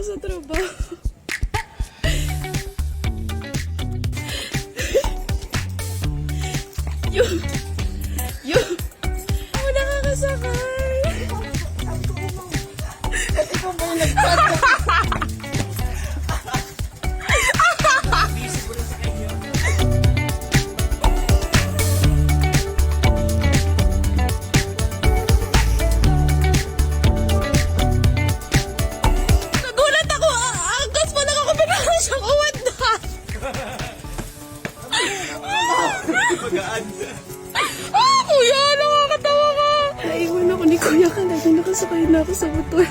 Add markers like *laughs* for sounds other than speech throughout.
trabaho. yung, yung, ako nakakasakay. Ikaw ba yung nagpad? Ah, kuya, nakakatawa ka. Naiwan ako ni kuya kasi nakasakay na ako sa motor.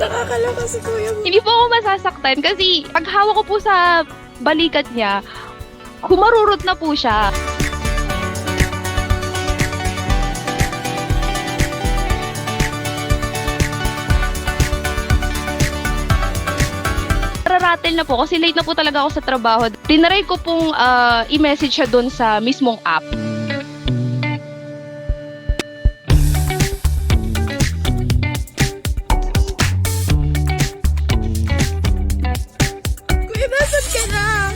Nakakalaka si kuya mo. Hindi po ako masasaktan kasi pag hawak ko po sa balikat niya, humarurot na po siya. Raratel na po kasi late na po talaga ako sa trabaho. Tinaray ko pong ah, i-message siya doon sa mismong app. Kuya, nasan ka na?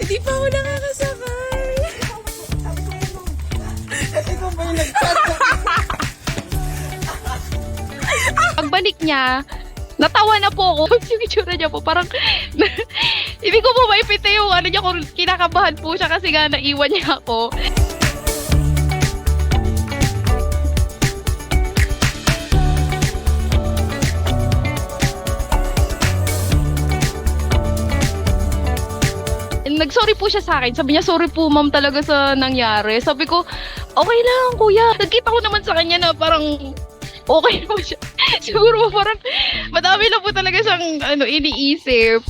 Hindi pa ako nakakasakay. Ikaw ba yung nagpad? Pagbalik niya, natawa na po ako. *laughs* yung itsura niya po, parang, *laughs* hindi ko po maipita yung ano niya, kung kinakabahan po siya kasi nga naiwan niya ako. Nag-sorry po siya sa akin. Sabi niya, sorry po ma'am talaga sa nangyari. Sabi ko, okay lang kuya. Nagkita ko naman sa kanya na parang okay *laughs* po siya. *laughs* Siguro parang madami na po talaga siyang ano, iniisip.